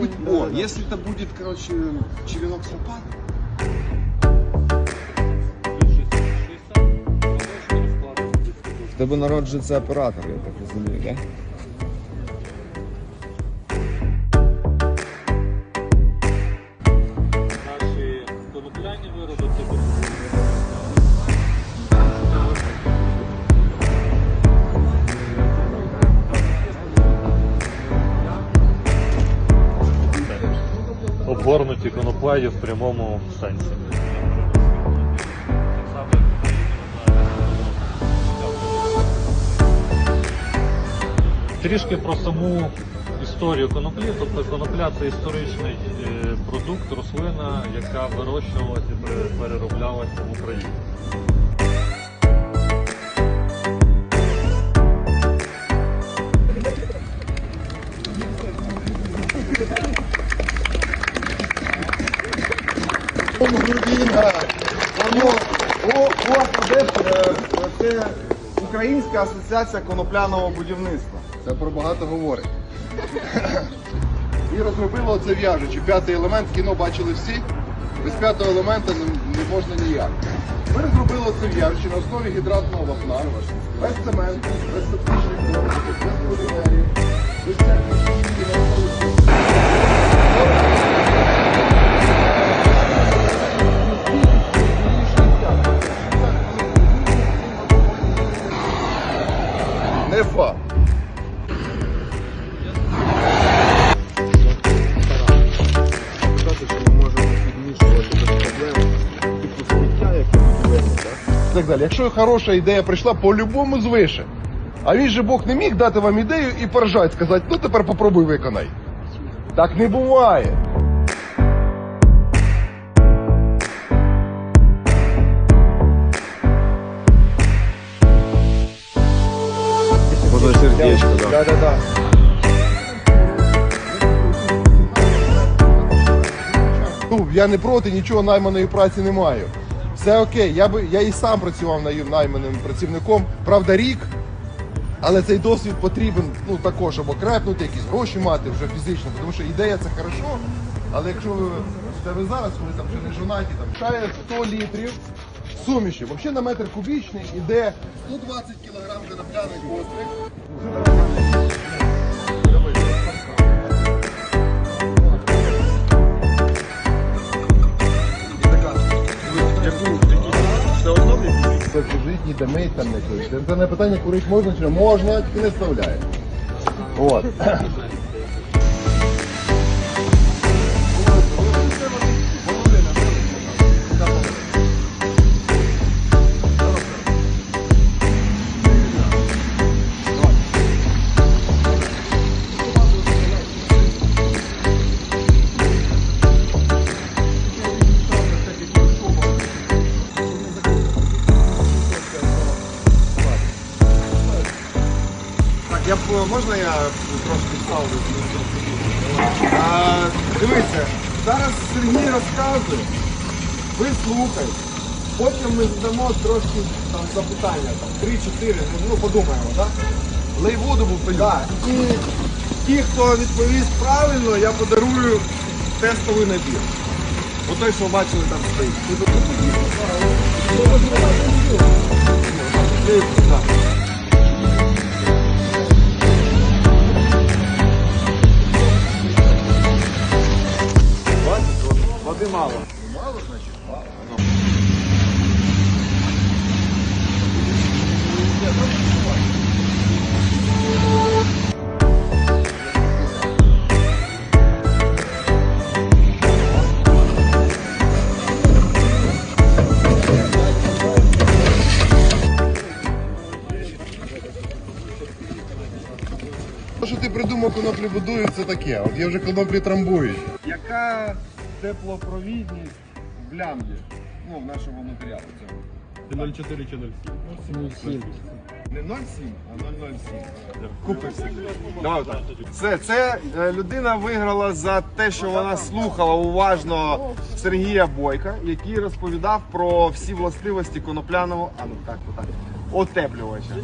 быть, о, если это будет, короче, черенок сапат, В тебе народжується оператор, я так розумію, так? Наші обгорнуті коноплеї в прямому сенсі. Трішки про саму історію коноплі. Тобто конопля це історичний е, продукт, рослина, яка вирощувалася і перероблялася в Україні. Грудина. Воно, о, о, де, е, це Українська асоціація конопляного будівництва. Це про багато говорить. І розробило це в'яжучи. П'ятий елемент кіно бачили всі. Без п'ятого елемента не, можна ніяк. Ми розробили це в'яжучи на основі гідратного вапна, без цементу, без септичних без полімерів, без всяких і так далі. Якщо хороша ідея прийшла по-любому звише. А він же Бог не міг дати вам ідею і поржать, сказати, ну тепер попробуй виконай. Так не буває. Да, да, да. Ну, я не проти, нічого найманої праці не маю. Все окей, я би я і сам працював найманим працівником, правда, рік. Але цей досвід потрібен ну, також, або крепнути, якісь гроші мати вже фізично, тому що ідея це хорошо. Але якщо ви, ви зараз, коли там вже не жонаті, там шає 100 літрів суміші, взагалі на метр кубічний іде 120 кг конопляний постриг. Це курить, ні мить там не курить. Це не питання, курить можна чи не можна, тільки не вставляє. От. Можна я трошки ставлю? А, дивіться, зараз Сергій розказує, ви слухайте. Потім ми задамо трошки там запитання, там 3-4, ну подумаємо, так? Лей воду був пилю. Так. І ті, хто відповість правильно, я подарую тестовий набір. Отой, що бачили там стоїть. Мало. Мало, значить, мало. Що ти придумав, коноплі будують, це таке. От є вже коноплі трамбують. Яка теплопровідність в лямбді? Ну, в нашому матеріалу цього. 0,4 чи 0,7. Не 0,7, а 0,07. Купився. Давай так. Все, це е, людина виграла за те, що вона слухала уважно Сергія Бойка, який розповідав про всі властивості конопляного, а ну так, отак, отеплювача.